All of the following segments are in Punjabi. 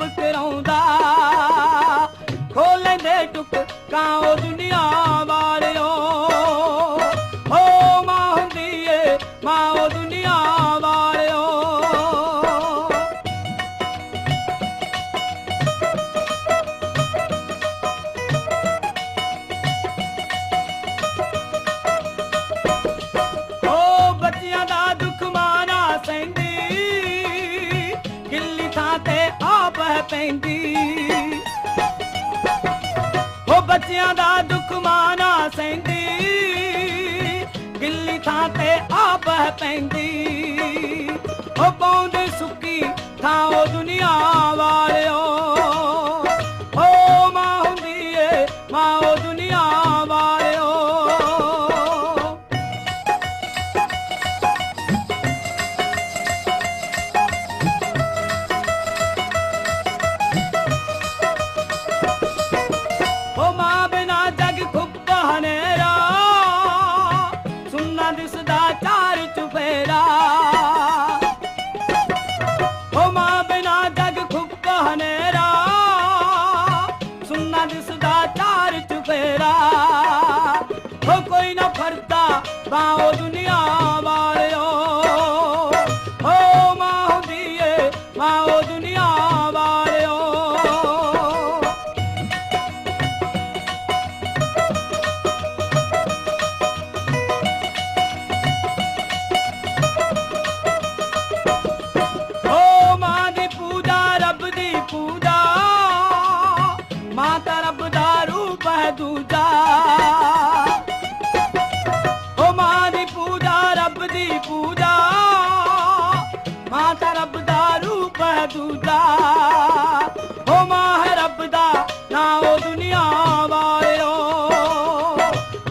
ਆਪ ਸਿਰਾਉਂਦਾ ਖੋ ਲੈਂਦੇ ਟੁਕ ਕਾਂ ਉਹ ਦੁਨੀਆ ਵਾਲਿਓ। ਹੋ ਮਾਂ ਹੁੰਦੀ ਏ, ਮਾਂ ਉਹ ਆਪ ਹੈ ਬੱਚਿਆਂ ਦਾ ਦੁੱਖ ਮਾਨਾ ਸਹਿੰਦੀ। ਗਿੱਲੀ ਥਾਂ ਤੇ ਆਪ ਪੈਂਦੀ। ਓ ਪੌਂਦੇ ਸੁੱਕੀ ਥਾਂ ਉਹ ਦੁਨੀਆ ਵਾਲਿਓ। বা ও দুনিয়া ਰੂਪ ਹੈ ਦੂਜਾ ਓ ਮਾਂ ਹੈ ਰੱਬ ਦਾ ਨਾ ਉਹ ਦੁਨੀਆ ਵਾਲਿਓ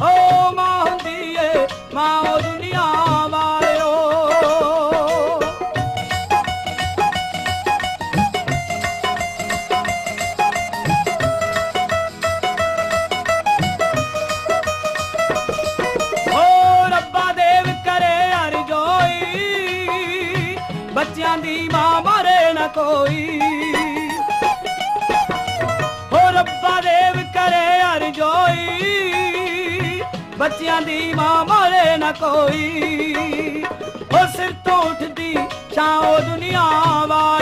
ਓ ਮਾਂ ਹੁੰਦੀ ਏ ਮਾਂ ਕੋਈ। ਓ ਰੱਬਾ ਦੇਵ ਕਰੇ ਅਰਜੋਈ ਬੱਚਿਆਂ ਦੀ ਮਾਂ ਮਾਰੇ ਨਾ ਕੋਈ। ਓ ਸਿਰ ਤੋਂ ਉੱਠਦੀ ਛਾਂ ਉਹ ਦੁਨੀਆ ਵਾਲਿਓ